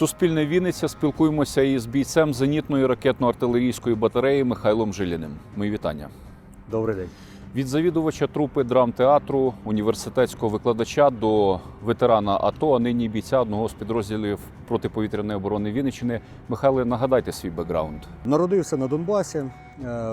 Суспільне Вінниця спілкуємося із бійцем зенітної ракетно-артилерійської батареї Михайлом Жиліним. Мої вітання. Добрий день. Від завідувача трупи драмтеатру, університетського викладача до ветерана АТО, а нині бійця одного з підрозділів протиповітряної оборони Вінниччини. Михайле, нагадайте свій бекграунд. Народився на Донбасі е,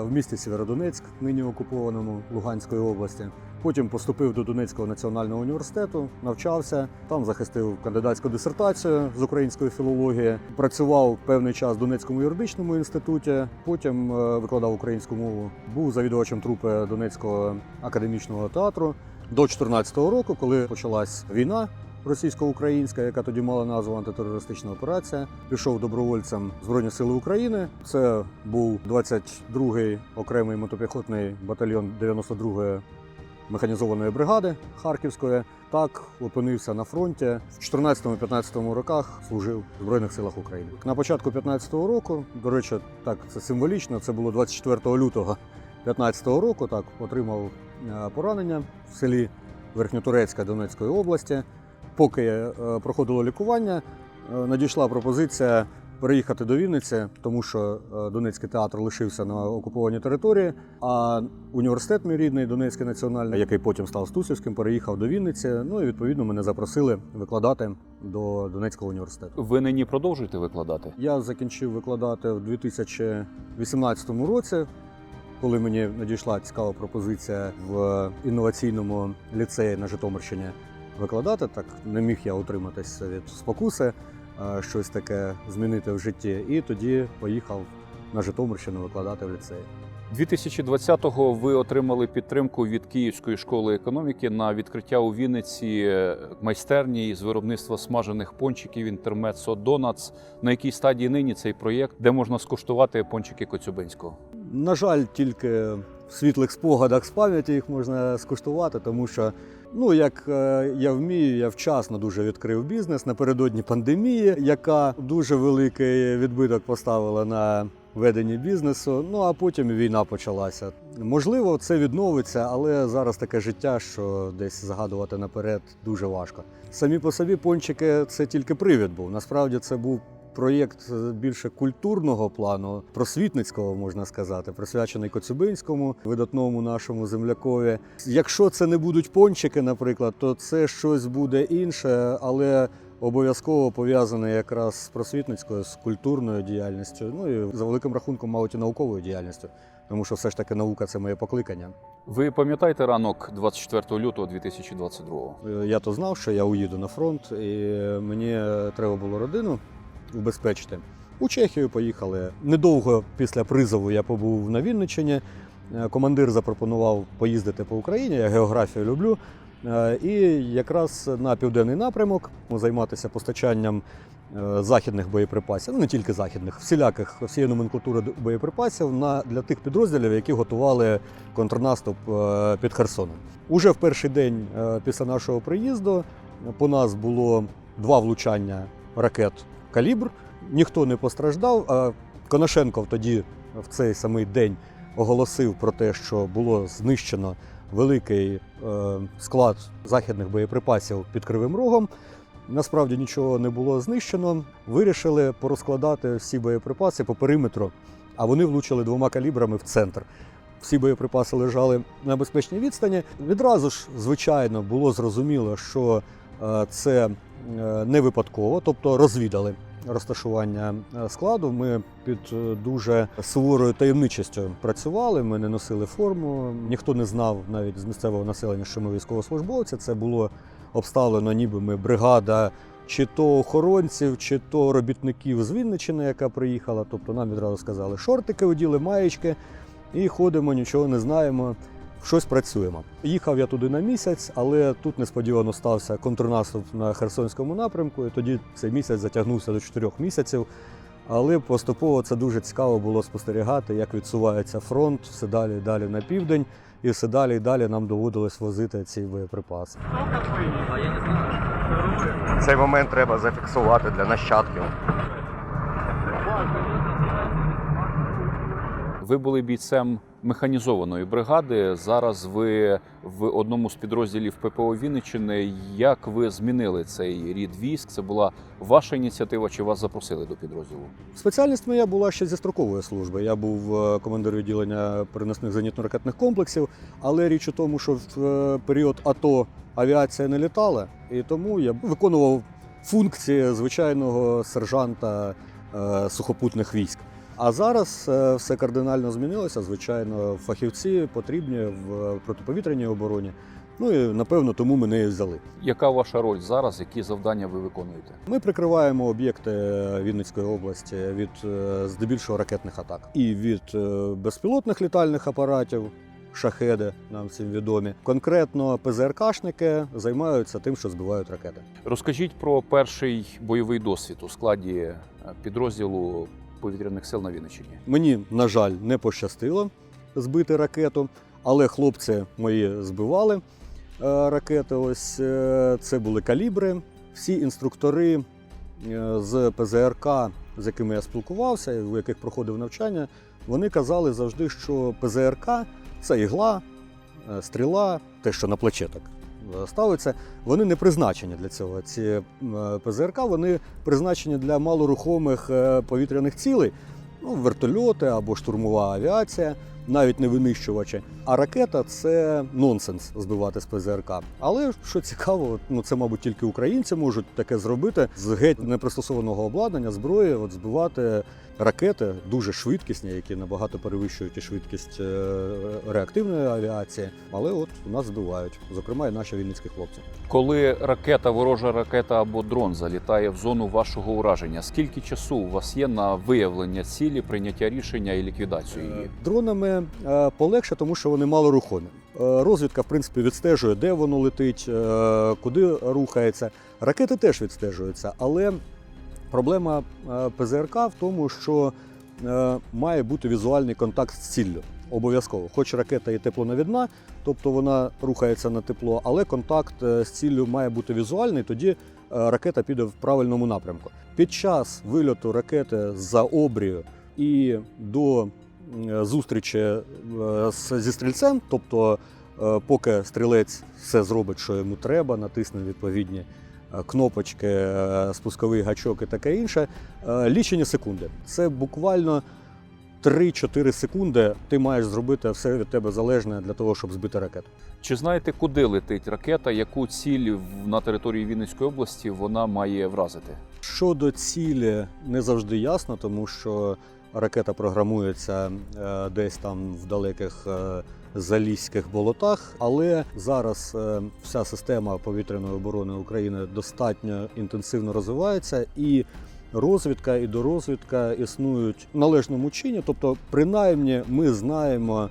в місті Сєвєродонецьк, нині окупованому Луганської області. Потім поступив до Донецького національного університету, навчався там, захистив кандидатську дисертацію з української філології. Працював певний час в Донецькому юридичному інституті. Потім е, викладав українську мову. Був завідувачем трупи Донецького академічного театру до 2014 року, коли почалась війна. Російсько-українська, яка тоді мала назву антитерористична операція, пішов добровольцем Збройні Сили України. Це був 22-й окремий мотопіхотний батальйон 92-ї механізованої бригади Харківської. Так опинився на фронті в 14-15 роках. Служив в Збройних силах України. На початку 15-го року, до речі, так це символічно. Це було 24 лютого 15-го року. Так отримав е, поранення в селі Верхньотурецька Донецької області. Поки е, проходило лікування, е, надійшла пропозиція переїхати до Вінниці, тому що е, Донецький театр лишився на окупованій території. А університет мій рідний, Донецький національний, який потім став Стусівським, переїхав до Вінниці. Ну і відповідно мене запросили викладати до Донецького університету. Ви нині продовжуєте викладати? Я закінчив викладати в 2018 році. Коли мені надійшла цікава пропозиція в інноваційному ліцеї на Житомирщині викладати, так не міг я утриматися від спокуси, е, щось таке змінити в житті. І тоді поїхав на Житомирщину викладати в ліцеї. 2020-го ви отримали підтримку від Київської школи економіки на відкриття у Вінниці майстерні з виробництва смажених пончиків інтермецо Донац. На якій стадії нині цей проєкт, де можна скуштувати пончики Коцюбинського? На жаль, тільки в світлих спогадах з пам'яті їх можна скуштувати, тому що, ну як е, я вмію, я вчасно дуже відкрив бізнес напередодні пандемії, яка дуже великий відбиток поставила на веденні бізнесу. Ну а потім війна почалася. Можливо, це відновиться, але зараз таке життя, що десь загадувати наперед дуже важко. Самі по собі пончики це тільки привід був. Насправді це був проєкт е, більше культурного плану, просвітницького можна сказати, присвячений Коцюбинському, видатному нашому землякові. Якщо це не будуть пончики, наприклад, то це щось буде інше, але обов'язково пов'язане якраз з просвітницькою, з культурною діяльністю. Ну і за великим рахунком, мабуть, і науковою діяльністю. Тому що все ж таки наука це моє покликання. Ви пам'ятаєте ранок 24 лютого 2022-го? Е, Я то знав, що я уїду на фронт, і мені треба було родину убезпечити. У Чехію поїхали. Недовго після призову я побув на Вінниччині. Е, Командир запропонував поїздити по Україні. Я географію люблю. Е, І якраз на південний напрямок займатися постачанням е, західних боєприпасів, ну не тільки західних, всіляких всієї номенклатури боєприпасів на для тих підрозділів, які готували контрнаступ під Херсоном. Уже в перший день після нашого приїзду по нас було два влучання ракет калібр. Ніхто не постраждав. А Коношенков тоді в цей самий день оголосив про те, що було знищено великий е, склад західних боєприпасів під Кривим Рогом. Насправді нічого не було знищено. Вирішили порозкладати всі боєприпаси по периметру, а вони влучили двома калібрами в центр. Всі боєприпаси лежали на безпечній відстані. Відразу ж, звичайно, було зрозуміло, що це е, не випадково, тобто розвідали розташування е, складу. Ми під е, дуже суворою таємничістю працювали. Ми не носили форму. Ніхто не знав навіть з місцевого населення, що ми військовослужбовці. Це було обставлено, ніби ми бригада. Чи то охоронців, чи то робітників з Вінниччини, яка приїхала. Тобто нам відразу сказали, шортики оділи, маєчки, і ходимо, нічого не знаємо, щось працюємо. Їхав я туди на місяць, але тут несподівано стався контрнаступ на Херсонському напрямку, і тоді цей місяць затягнувся до чотирьох місяців. Але поступово це дуже цікаво було спостерігати, як відсувається фронт все далі і далі на південь, і все далі і далі нам доводилось возити ці боєприпаси. Цей момент треба зафіксувати для нащадків. Ви були бійцем механізованої бригади. Зараз ви в одному з підрозділів ППО Вінниччини. Як ви змінили цей рід військ? Це була ваша ініціатива чи вас запросили до підрозділу? Спеціальність моя була ще зі строкової служби. Я був е, командир відділення переносних зенітно-ракетних комплексів, але річ у тому, що в е, період АТО авіація не літала, і тому я виконував функції звичайного сержанта е, сухопутних військ. А зараз е, все кардинально змінилося. Звичайно, фахівці потрібні в протиповітряній обороні. Ну і напевно тому мене і взяли. Яка ваша роль зараз? Які завдання ви виконуєте? Ми прикриваємо об'єкти Вінницької області від е, здебільшого ракетних атак і від е, безпілотних літальних апаратів. Шахеди нам всім відомі. Конкретно ПЗРКшники займаються тим, що збивають ракети. Розкажіть про перший бойовий досвід у складі підрозділу повітряних сил на Вінниччині. Мені, на жаль, не пощастило збити ракету, але хлопці мої збивали е, ракети. Ось е, це були калібри. Всі інструктори е, з ПЗРК, з якими я спілкувався, у яких проходив навчання, вони казали завжди, що ПЗРК це ігла, стріла, те, що на плече так ставиться. Вони не призначені для цього. Ці е, ПЗРК вони призначені для малорухомих е, повітряних цілей, ну, вертольоти або штурмова авіація, навіть не винищувачі. А ракета це нонсенс збивати з ПЗРК. Але що цікаво, ну це, мабуть, тільки українці можуть таке зробити з геть непристосованого обладнання, зброї, от збивати ракети дуже швидкісні, які набагато перевищують і швидкість е, реактивної авіації. Але от у нас збивають, зокрема, і наші вінницькі хлопці. Коли ракета, ворожа ракета або дрон залітає в зону вашого ураження, скільки часу у вас є на виявлення цілі, прийняття рішення і ліквідацію її? Дронами е, полегше, тому що вони малорухомі. Е, Розвідка, в принципі, відстежує, де воно летить, е, куди рухається. Ракети теж відстежуються, але проблема ПЗРК в тому, що має бути візуальний контакт з ціллю. Обов'язково, хоч ракета і теплонавідна, тобто вона рухається на тепло, але контакт з ціллю має бути візуальний, тоді ракета піде в правильному напрямку. Під час вильоту ракети за обрію і до зустрічі е, зі стрільцем, тобто е, поки стрілець все зробить, що йому треба, натисне відповідні е, кнопочки, е, спусковий гачок і таке інше, е, лічені секунди. Це буквально 3-4 секунди ти маєш зробити все від тебе залежне для того, щоб збити ракету. Чи знаєте, куди летить ракета, яку ціль на території Вінницької області вона має вразити? Щодо цілі не завжди ясно, тому що ракета програмується е, десь там в далеких е, залізьких болотах. Але зараз е, вся система повітряної оборони України достатньо інтенсивно розвивається і. Розвідка і дорозвідка існують в належному чині, тобто, принаймні, ми знаємо,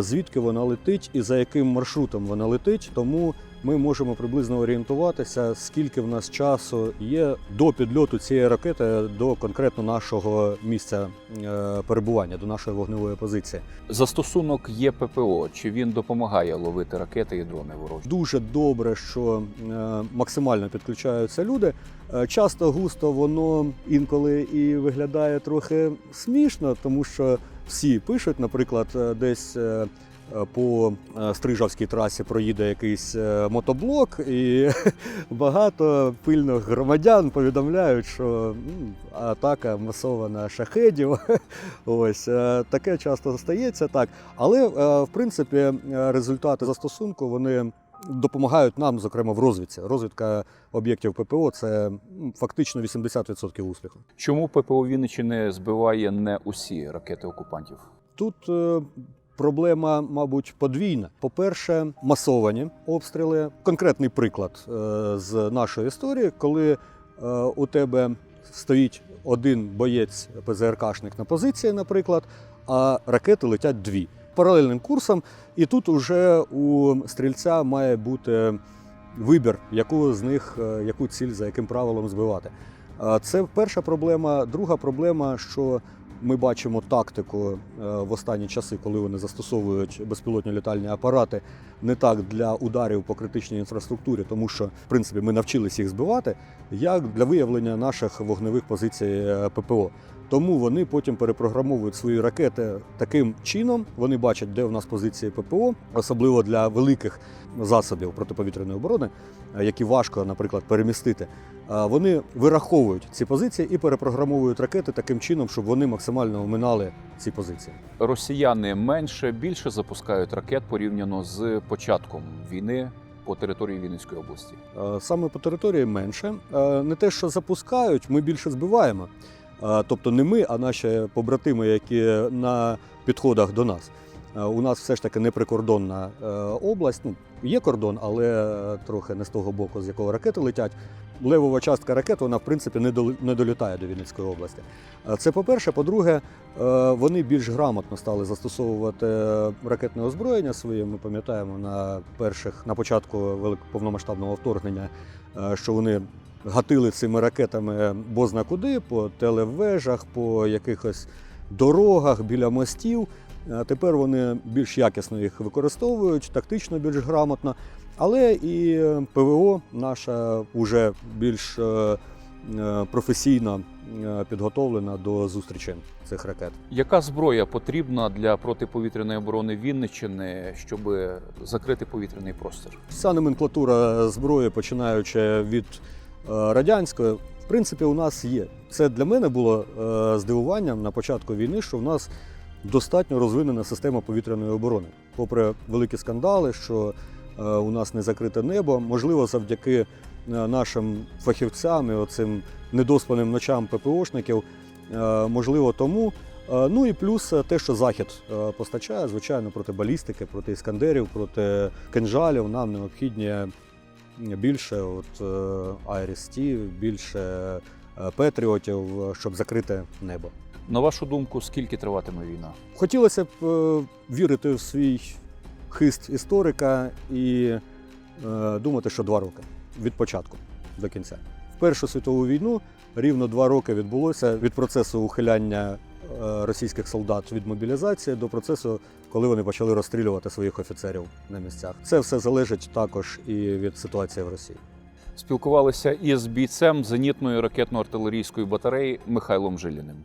звідки вона летить і за яким маршрутом вона летить. Тому ми можемо приблизно орієнтуватися, скільки в нас часу є до підльоту цієї ракети до конкретно нашого місця е, перебування, до нашої вогневої позиції. Застосунок є ППО. Чи він допомагає ловити ракети і дрони ворожі? Дуже добре, що е, максимально підключаються люди. Е, Часто густо воно інколи і виглядає трохи смішно, тому що всі пишуть, наприклад, десь. По е, Стрижавській трасі проїде якийсь е, мотоблок, і багато пильних громадян повідомляють, що атака масована шахедів. Ось е, таке часто стається так. Але в принципі результати застосунку вони допомагають нам, зокрема в розвідці. Розвідка об'єктів ППО це фактично 80% успіху. Чому ППО Вінниччини збиває не усі ракети окупантів? Тут проблема, мабуть, подвійна. По-перше, масовані обстріли. Конкретний приклад е, з нашої історії, коли е, у тебе стоїть один боєць ПЗРКшник на позиції, наприклад, а ракети летять дві паралельним курсом. І тут уже у стрільця має бути вибір, яку з них, е, яку ціль за яким правилом збивати. Це перша проблема. Друга проблема, що ми бачимо тактику е, в останні часи, коли вони застосовують безпілотні літальні апарати, не так для ударів по критичній інфраструктурі, тому що в принципі ми навчилися їх збивати, як для виявлення наших вогневих позицій е, ППО. Тому вони потім перепрограмовують свої ракети таким чином. Вони бачать, де у нас позиції ППО, особливо для великих засобів протиповітряної оборони, е, які важко, наприклад, перемістити. Е, Вони вираховують ці позиції і перепрограмовують ракети таким чином, щоб вони максимально оминали ці позиції. Росіяни менше більше запускають ракет порівняно з початком війни по території Вінницької області. Е, Саме по території менше. Не те, що запускають, ми більше збиваємо. Тобто не ми, а наші побратими, які на підходах до нас. У нас все ж таки не прикордонна е, область. Ну, є кордон, але е, трохи не з того боку, з якого ракети летять. Левова частка ракет, вона в принципі не дол- не долітає до Вінницької області. Це по-перше. По-друге, е, вони більш грамотно стали застосовувати ракетне озброєння своє. Ми пам'ятаємо на перших на початку повномасштабного вторгнення, що вони гатили цими ракетами бозна куди, по телевежах, по якихось дорогах, біля мостів. Тепер вони більш якісно їх використовують, тактично більш грамотно. Але і ПВО наша вже більш е, е, професійно е, підготовлена до зустрічі цих ракет. Яка зброя потрібна для протиповітряної оборони Вінниччини, щоб закрити повітряний простір? Вся номенклатура зброї, починаючи від е, радянської, в принципі, у нас є. Це для мене було е, здивуванням на початку війни, що в нас достатньо розвинена система повітряної оборони. Попри великі скандали, що е, у нас не закрите небо, можливо, завдяки нашим фахівцям і оцим недоспаним ночам ППОшників, можливо, тому. Ну і плюс те, що Захід постачає, звичайно, проти балістики, проти іскандерів, проти кинжалів нам необхідні більше от, IRST, більше е, патріотів, е, щоб закрити небо. На вашу думку, скільки триватиме війна? Хотілося б е, вірити в свій хист історика і е, думати, що два роки від початку до кінця. В Першу світову війну рівно два роки відбулося від процесу ухиляння е, російських солдат від мобілізації до процесу, коли вони почали розстрілювати своїх офіцерів на місцях. Це все залежить також і від ситуації в Росії. Спілкувалися із бійцем зенітної ракетно-артилерійської батареї Михайлом Жиліним.